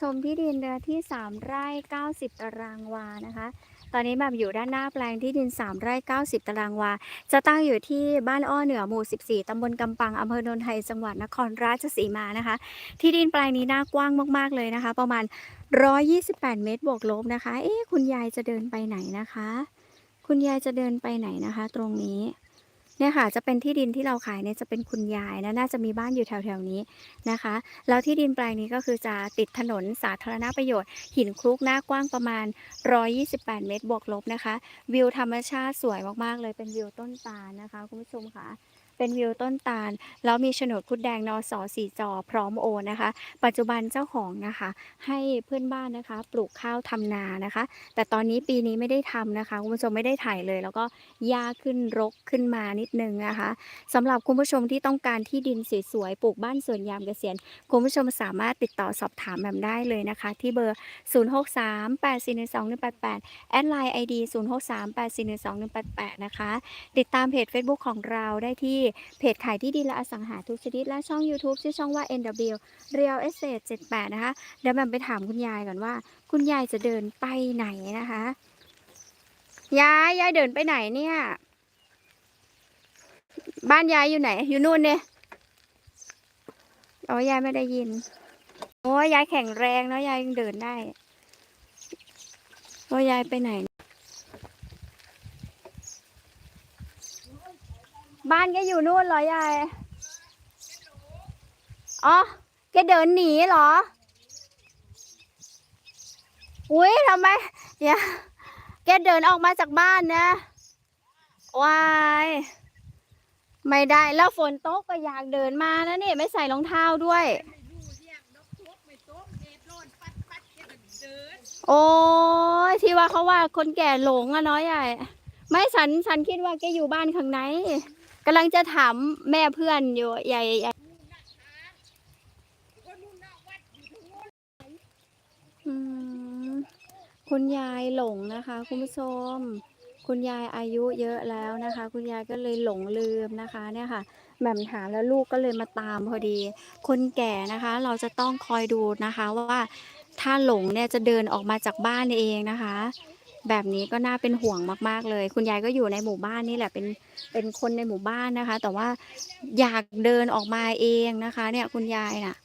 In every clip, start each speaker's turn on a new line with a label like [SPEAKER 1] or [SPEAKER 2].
[SPEAKER 1] ชมที่ดินเนื้อที่ 3 ไร่ 90 ตารางวานะคะ ตอนนี้แบบอยู่ด้านหน้าแปลงที่ดิน 3 ไร่ 90 ตารางวา จะตั้งอยู่ที่บ้านอ้อเหนือหมู่ 14 ตำบลกำปัง อำเภอโนนไทย จังหวัดนครราชสีมานะคะ ที่ดินแปลงนี้น่ากว้างมาก ๆ เลยนะคะ ประมาณ 128 เมตร บวกลบนะคะ เอ๊ะ คุณยายจะเดินไปไหนนะคะ คุณยายจะเดินไปไหนนะคะ ตรงนี้ เนี่ยค่ะจะเป็นที่ดินที่เราขายเนี่ยจะเป็นคุณยายนะน่าจะมีบ้านอยู่แถวๆนี้นะคะ แล้วที่ดินแปลงนี้ก็คือจะติดถนนสาธารณประโยชน์ หินคลุกหน้ากว้างประมาณ 128 เมตรบวกลบนะคะ วิวธรรมชาติสวยมากๆเลยเป็นวิวต้นตาลนะคะคุณผู้ชมค่ะ เป็นวิวต้นตาล แล้วมีโฉนดคุดแดงนอสอสีจอพร้อมโอนนะคะ ปัจจุบันเจ้าของนะคะ ให้เพื่อนบ้านนะคะ ปลูกข้าวทำนานะคะ แต่ตอนนี้ปีนี้ไม่ได้ทำนะคะคุณผู้ชมไม่ได้ถ่ายเลย แล้วก็หญ้าขึ้นรกขึ้นมานิดนึงนะคะสำหรับคุณผู้ชมที่ต้องการที่ดินสวยๆปลูกบ้านสวนยามเกษียณคุณผู้ชมสามารถติดต่อสอบถามแบบได้เลยนะคะ ที่เบอร์ 0638412188 แอดไลน์ ID 0638412188 นะคะ ติดตามเพจ Facebook ของเราได้ที่เพจขายที่ดินและอสังหาทุกชนิดและช่อง YouTube ชื่อช่องว่า NW Real Estate 78 นะคะ เดี๋ยวแบมไปถามคุณยายก่อนว่า คุณยายจะเดินไปไหนนะคะ ยาย ยายเดินไปไหนเนี่ย บ้านยายอยู่ไหน อยู่นู่นเนี่ยอ๋อยายไม่ได้ยิน โอ้ยยายแข็งแรงเนาะยายยังเดินได้โอ้ยยายไปไหน บ้านแกอยู่นู่นเหรอยาย อ๋อ แกเดินหนีเหรอ อุ้ยทำไมอย่าแกเดินออกมาจากบ้านนะวาย ไม่ได้ แล้วฝนตกก็อยากเดินมานะนี่ไม่ใส่รองเท้าด้วย โอ้ยที่ว่าเขาว่าคนแก่หลงอะน้อยใหญ่ ไม่ฉันฉันคิดว่าแกอยู่บ้านข้างในำลังจะถามแม่เพื่อนอยู่ใหญ่ใหญ่คุณยายหลงนะคะ คุณผู้ชม คุณยายอายุเยอะแล้วนะคะ คุณยายก็เลยหลงลืมนะคะเนี่ยค่ะแหม่มถามแล้วลูกก็เลยมาตามพอดี คนแก่นะคะ เราจะต้องคอยดูนะคะว่าถ้าหลงเนี่ยจะเดินออกมาจากบ้านเองนะคะ แบบนี้ก็น่าเป็นห่วงมากๆเลย คุณยายก็อยู่ในหมู่บ้านนี่แหละเป็นเป็นคนในหมู่บ้านนะคะ แต่ว่าอยากเดินออกมาเองนะคะ เนี่ยคุณยายน่ะ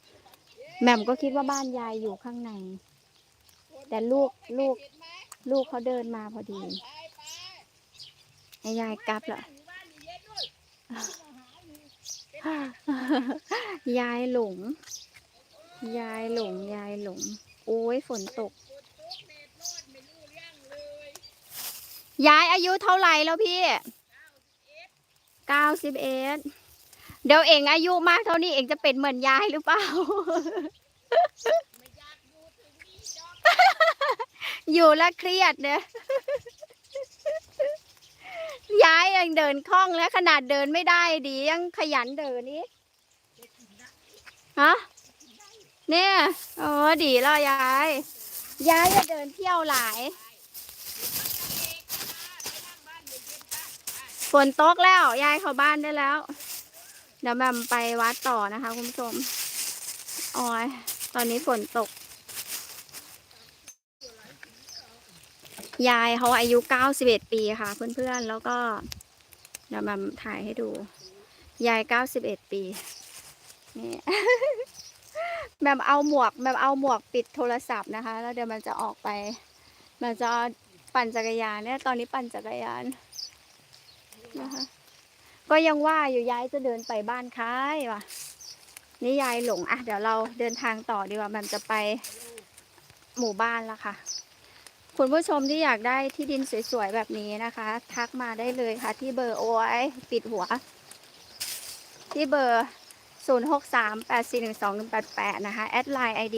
[SPEAKER 1] แหม่มก็คิดว่าบ้านยายอยู่ข้างใน แต่ลูกลูกลูกเขาเดินมาพอดีให้ยายกลับละยายหลง ยายหลง ยายหลง โอ้ยฝนตก ยายอายุเท่าไหร่แล้วพี่เก้าสิบเอ็ดเดี๋ยวเองอายุมากเท่านี้เองจะเป็นเหมือนยายหรือเปล่า อยู่แล้วเครียดเนี่ยย้ายยังเดินคล่องแล้วขนาดเดินไม่ได้ดียังขยันเดินนี่ฮะเนี่ยโอ้ดีแล้วยาย ยายจะเดินเที่ยวหลาย ฝนตกแล้ว ยายเข้าบ้านได้แล้ว เดี๋ยวแม่มไปวัดต่อนะคะคุณผู้ชมอ้ยตอนนี้ฝนตก ยายเขาอายุ91ปีค่ะ เพื่อนๆ แล้วก็เดี๋ยวแมาถ่ายให้ดู ยาย91ปี นี่ แบบเอาหมวก แบบเอาหมวกปิดโทรศัพท์นะคะ แล้วเดี๋ยวมันจะออกไป มันจะปั่นจักรยานเนี่ย ตอนนี้ปั่นจักรยาน นะคะ ก็ยังว่าอยู่ยายจะเดินไปบ้านค้ายว่ะนี่ยายหลงอะเดี๋ยวเราเดินทางต่อดีกว่ามันจะไปหมู่บ้านล้วค่ะ คุณผู้ชมที่อยากได้ที่ดินสวยๆแบบนี้นะคะ ทักมาได้เลยค่ะ ที่เบอร์โอ้ยปิดหัว ที่เบอร์ 0638412188 นะคะ แอดไลน์ ID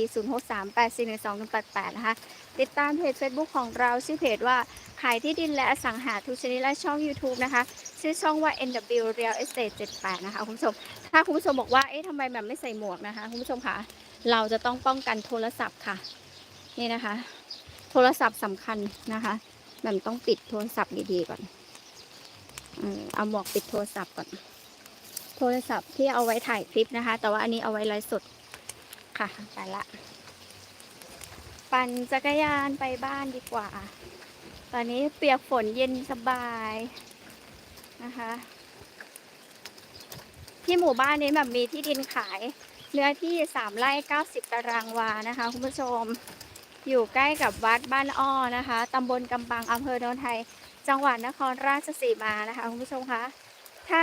[SPEAKER 1] 0638412188 นะคะ ติดตามเพจ Facebook ของเราชื่อเพจว่าขายที่ดินและอสังหาทุกชนิดและช่อง YouTube นะคะ ชื่อช่องว่า NW Real Estate 78 นะคะคุณผู้ชม ถ้าคุณผู้ชมบอกว่า เอ๊ะทำไมแบบไม่ใส่หมวกนะคะคุณผู้ชมคะ เราจะต้องป้องกันโทรศัพท์ค่ะ นี่นะคะ โทรศัพท์สำคัญนะคะแบบต้องปิดโทรศัพท์ดีๆก่อน เออเอาหมวกปิดโทรศัพท์ก่อน โทรศัพท์ที่เอาไว้ถ่ายคลิปนะคะ แต่ว่าอันนี้เอาไว้ไลฟ์สดค่ะไปละ ปั่นจักรยานไปบ้านดีกว่า ตอนนี้เปียกฝนเย็นสบาย นะคะ ที่หมู่บ้านนี้แบบมีที่ดินขายเนื้อที่สามไร่เก้าสิบตารางวานะคะคุณผู้ชม อยู่ใกล้กับวัดบ้านอ้อนะคะตำบลกำปังอำเภอโนนไทย จังหวัดนครราชสีมานะคะคุณผู้ชมคะถ้า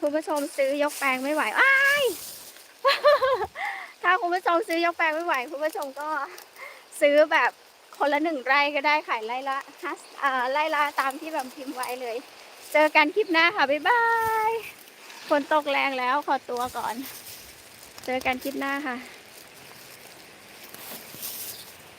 [SPEAKER 1] คุณผู้ชมซื้อยกแปลงไม่ไหวอ้ายถ้าคุณผู้ชมซื้อยกแปลงไม่ไหว คุณผู้ชมก็ซื้อแบบคนละหนึ่งไร่ก็ได้ขายไร่ละไร่ละตามที่แบบพิมพ์ไว้เลย เจอกันคลิปหน้าค่ะ บ๊ายบายฝนตกแรงแล้วขอตัวก่อน เจอกันคลิปหน้าค่ะ